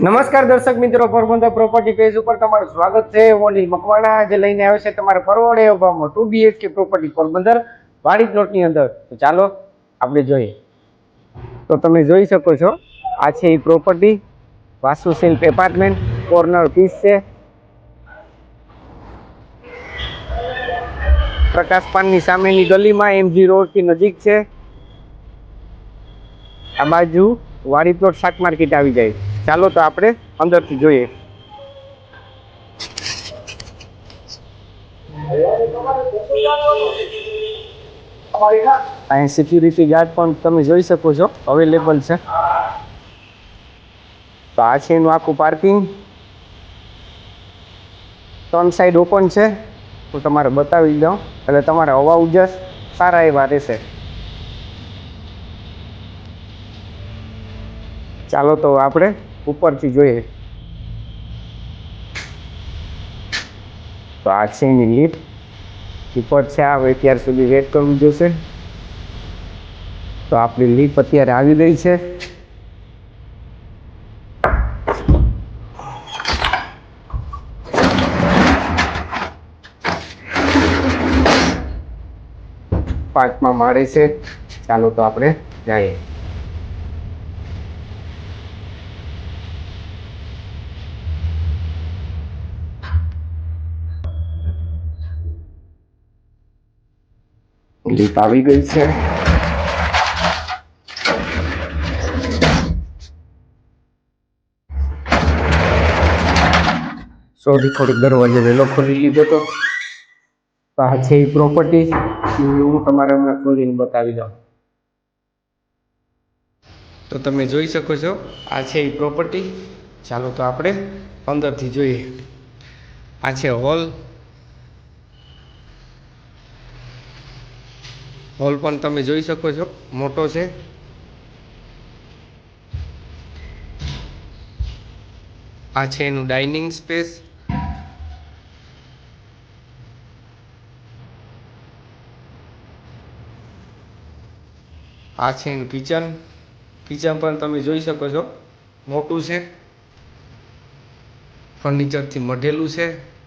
નમસ્કાર દર્શક મિત્રો, પોરબંદર પ્રોપર્ટી પેજ ઉપર તમારું સ્વાગત છે. ઓલી મકવાણા જે લઈને આવે છે તમારે પરવડે ભાવમાં ટુ બીએચકે પ્રોપર્ટી પોરબંદર, વાડી પ્લોટની અંદર. તો ચાલો, આપણે જોઈએ. તો તમે જોઈ શકો છો, આ છે એ પ્રોપર્ટી વાસ્તુશિલ્પ એપાર્ટમેન્ટ કોર્નર પીસ છે. પ્રકાશ પાનની સામેની ગલીમાં એમજી રોડથી નજીક છે. આ બાજુ વાડી પ્લોટ શાક માર્કેટ આવી જાય. ચાલો તો આપણે અંદરથી જોઈએ. અહીં સિક્યુરિટી ગાર્ડ પણ તમે જોઈ શકો છો અવેલેબલ છે. તો આ છે એનું આખું પાર્કિંગ ત્રણ સાઈડ ઓપન છે હું તમારે બતાવી દઉં. એટલે તમારે હવા ઉજાસ સારા એવા રહેશે. ચાલો તો આપણે ઉપરથી જોઈએ. તો આ છે એની લીપ. ઉપર છે આવે ત્યાર સુધી વેટ કરવું જોશે. તો આપણી લીપ અત્યારે આવી ગઈ છે. પાંચમા માળે છે. ચાલો તો આપણે જઈએ. લીપ આવી ગઈ છે. સોથી થોડીક દરવાજો વહેલો ખોલી લીધો તો? આ છે એ પ્રોપર્ટી હું તમારે હમણાં ખોલીને બતાવી દઉં. તો તમે જોઈ શકો છો, આ છે એ પ્રોપર્ટી ચાલો તો આપણે અંદરથી જોઈએ. આ છે હોલ હોલ પણ તમે જોઈ શકો છો. મોટો છે. આ છે એનું ડાઇનિંગ સ્પેસ. આ છે એનું કિચન. કિચન પણ તમે જોઈ શકો છો. મોટું છે. ફર્નિચરથી મઢેલું છે.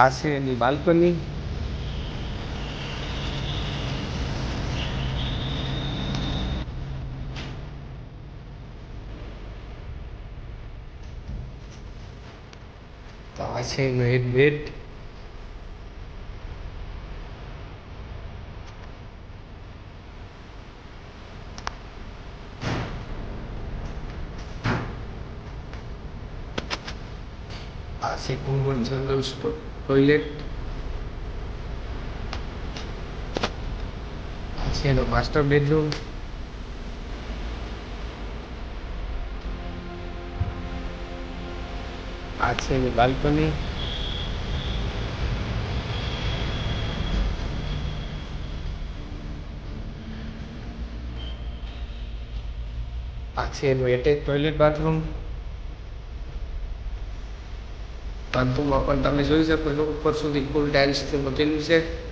આ છે એની બાલ્કની. તો આ છે એનો એક બેડ આ છે કોમન જનરલ ટોયલેટ છે એનો માસ્ટર બેડરૂમ આ છે એની બાલ્કની આ છે એનું એટેચ ટોયલેટ બાથરૂમ બાથરૂમમાં પણ તમે જોઈ શકો છો ઉપર સુધી ફૂલ ટાઇલ્સથી મૂકેલું છે?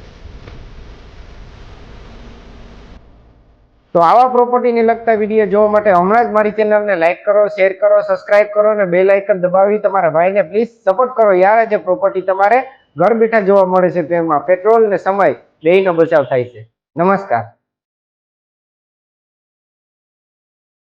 તો આવા પ્રોપર્ટીને લગતા વીડિયો જોવા માટે હમણાં જ મારી ચેનલને લાઇક કરો શેર કરો સબસ્ક્રાઇબ કરો અને બેલ આઇકન દબાવી તમારા ભાઈને. પ્લીઝ સપોર્ટ કરો. યાર જે પ્રોપર્ટી તમારે ઘર બેઠા જોવા મળે છે તેમાં. પેટ્રોલ ને સમય બેયનો બચાવ થાય છે. નમસ્કાર.